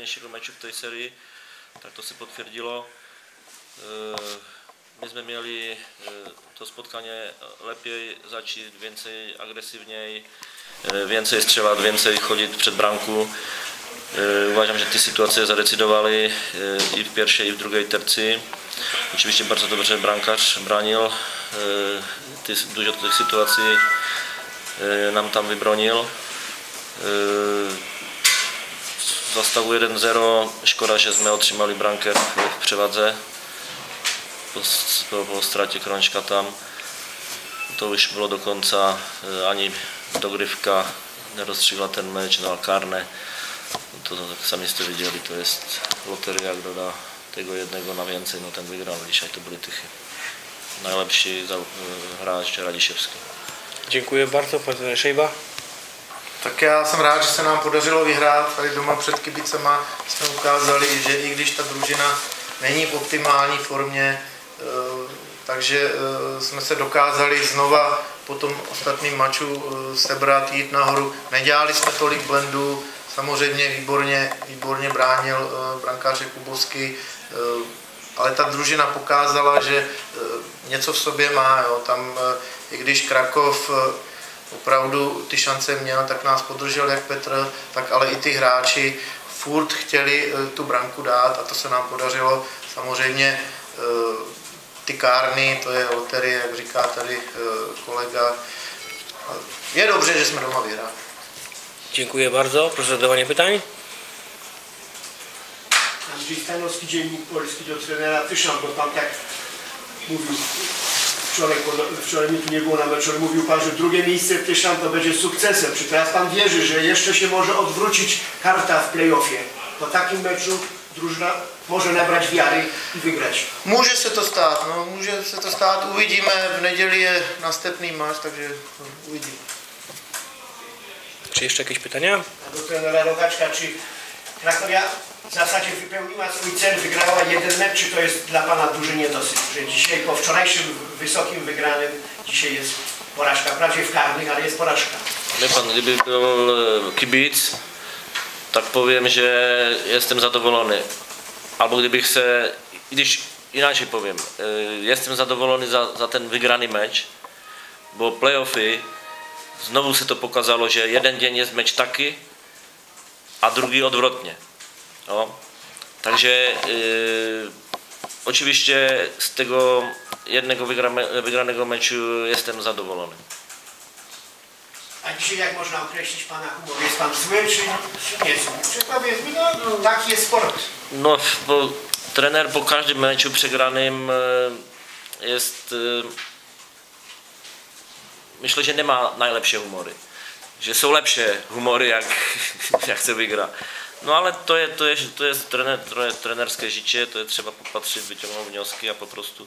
najtrudniejszego meczu w tej serii, tak to się potwierdziło. E, My sme mieli e, to spotkanie lepiej začít, więcej agresywniej, e, więcej strzelać, więcej chodzić przed bramku. E, Uważam, że te sytuacje zadecydowali e, i w pierwszej, i w drugiej tercji. Oczywiście bardzo dobrze e, ty- Dużo tych sytuacji nam tam wybronił. E, Został 1-0. Szkoda, że sme otrzymali bramkę w przewadze po, po, stracie krążka tam. To już było do końca, e, ani dogrywka nie rozstrzygła ten mecz, no a karne, to jak sami ste widzieli, to jest loteria, jak doda tego jednego na więcej, no ten wygrał. Dzisiaj to byli tychy. Najlepszy za- e, gracz Radziszewski. Dziękuję bardzo, pan Szejba. Tak já jsem rád, že se nám podařilo vyhrát. Tady doma před Kibicema jsme ukázali, že i když ta družina není v optimální formě, eh, takže eh, jsme se dokázali znova po tom ostatním maču eh, sebrat, jít nahoru. Nedělali jsme tolik blendů, samozřejmě výborně, výborně bránil brankář Kubovský, eh, ale ta družina pokázala, že něco v sobě má. Jo. Tam, i když Krakov opravdu ty šance měl, tak nás podržel jak Petr, tak ale i ty hráči furt chtěli eh, tu branku dát a to se nám podařilo. Samozřejmě eh, ty kárny, to je loterie, jak říká tady eh, kolega. Je dobře, že jsme doma vyhráli. Dziękuję bardzo. Proszę o zadawanie pytań. Andrzej Stanowski, Dziennik Polski do trenera Tyszan, bo pan tak mówił wczoraj, pod- wczoraj mnie tu nie było na meczu, mówił pan, że drugie miejsce w Tyszan to będzie sukcesem. Czy teraz pan wierzy, że jeszcze się może odwrócić karta w playoffie? Po takim meczu drużyna może nabrać wiary i wygrać. Může se to stát, no, může se to stát, uvidíme, v neděli je następný máš, takže no, uvidíme. Czy jeszcze jakieś pytania? A do trenera Rogaczka, czy Krakowia w zasadzie wypełniła swój cel, wygrała jeden mecz, czy to jest dla Pana duży niedosyt, że dzisiaj po wczorajszym wysokim wygranym, dzisiaj jest porażka, wprawdzie w karnych, ale jest porażka. Wie pan, gdyby był e, kibic, tak powiem, że jestem zadowolony. Albo gdybych se, gdyż inaczej powiem, e, jestem zadowolony za, za ten wygrany mecz, bo playoffy, znowu się to pokazało, że jeden dzień jest mecz taki, a drugi odwrotnie. No. Także e, oczywiście z tego jednego wygranego meczu jestem zadowolony. A dzisiaj jak można określić Pana humor? Jest Pan zły, czy, czy nie zły? Czy powiedz mi, no, no taki jest sport. No, bo trener po każdym meczu przegranym e, jest. e, Myślę, że nie ma najlepsze humory. Że są lepsze humory, jak, jak se wygra. No ale to jest, to jest, to jest trener, tre- trenerskie życie, to jest, trzeba popatrzeć, wyciągnąć wnioski, a po prostu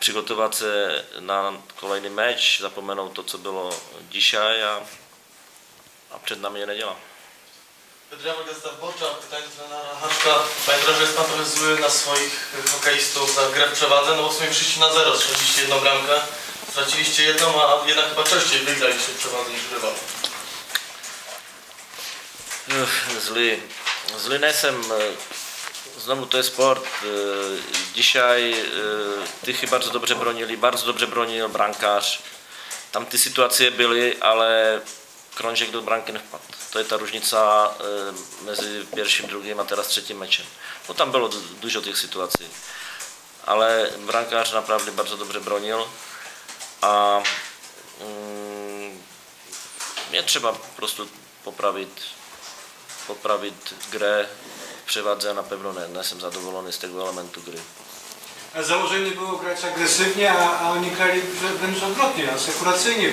przygotować się na kolejny mecz, zapomenąć to, co było dzisiaj, a, a przed nami niedziela. Pedrzewo Gazeta Wyborcza, pytanie do trenera Haszka. Panie trenerze, jest na swoich hokeistów za grę w przewadze, no bo w sumie przyszliście na zero, strzeliliście jedną bramkę, straciliście jedną, a jednak chyba częściej wygraliście w przewadze niż rywal. Ech, Zły. Zły nesem. Znowu to jest sport. E, Dzisiaj e, Tychy bardzo dobrze bronili, bardzo dobrze bronił brankarz. Tam te sytuacje były, ale krążek do bramki nie wpadł. To jest ta e, między pierwszym, drugim, a teraz trzecim meczem. Bo tam było du- dużo tych sytuacji. Ale brankarz naprawdę bardzo dobrze bronił. A mm, nie trzeba po prostu grę w przewadze, na pewno nie, nie jestem zadowolony z tego elementu gry. A założenie było grać agresywnie, a, a wrę- wręcz odwrotnie, asekuracyjnie.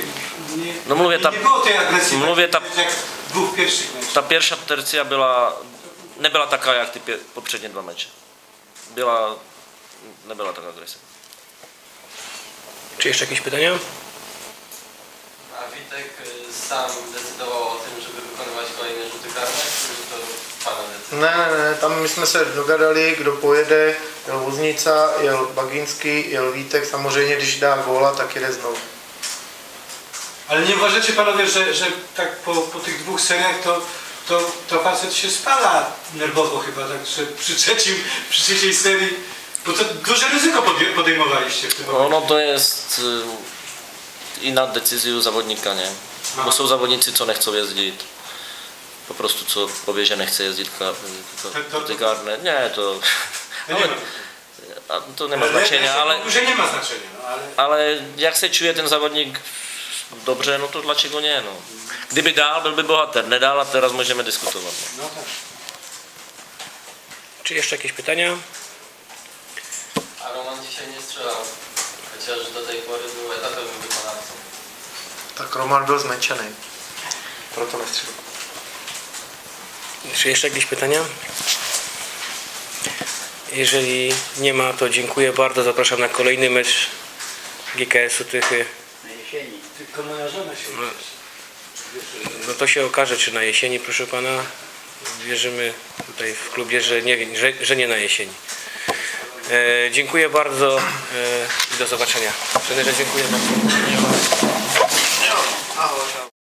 Nie, No mówię, ta- nie było tej agresji, mówię, tak ta- jak w dwóch pierwszych meczach. Ta pierwsza tercja była, nie była taka jak te pie- poprzednie dwa mecze. Była, nie była taka agresywna. Czy jeszcze jakieś pytania? A Witek y, sam decydował o tym, żeby wykonywać kolejne rzuty karne, czy to Pana decyzja? Ne, ne, ne, tam my jsme se dogadali, kdo pojede, jel Voznica, jel Baginský, jel Vítek, samozřejmě když dá góla, tak jede znovu. Ale nie uważacie panowie, że, że tak po, po tych dwóch seriach to to, to facet się spala nerwowo chyba, tak że przy, trzecim, przy trzeciej serii, bo to duże ryzyko podejmowaliście w tym No, momencie. no to jest y, i nad decyzją zawodnika, nie? Bo są zawodnicy, co nie chcą jeździć. Po prostu co powie, że nie chce jeździć karne. Nie, to, ma, a to nie ma ale- znaczenia, ale, Że nie ma znaczenia, no ale... ale jak się czuje ten zawodnik dobrze, no to dlaczego nie? No. Gdyby dal, byłby bohater. Nie dal, a teraz możemy dyskutować. No. No tak. Czy jeszcze jakieś pytania? A Roman dzisiaj nie strzelał, chociaż do tej pory był etapowym wykonawcą. Tak Roman byl zmenšený. Proto nestřelil. Czy jeszcze jakieś pytania? Jeżeli nie ma, to dziękuję bardzo. Zapraszam na kolejny mecz GKS-u Tychy. Tylko moja żona się No to się okaże, czy na jesieni, proszę pana. Wierzymy tutaj w klubie, że nie, że, że nie na jesieni. E, dziękuję bardzo e, i do zobaczenia. Trenerze, dziękuję bardzo.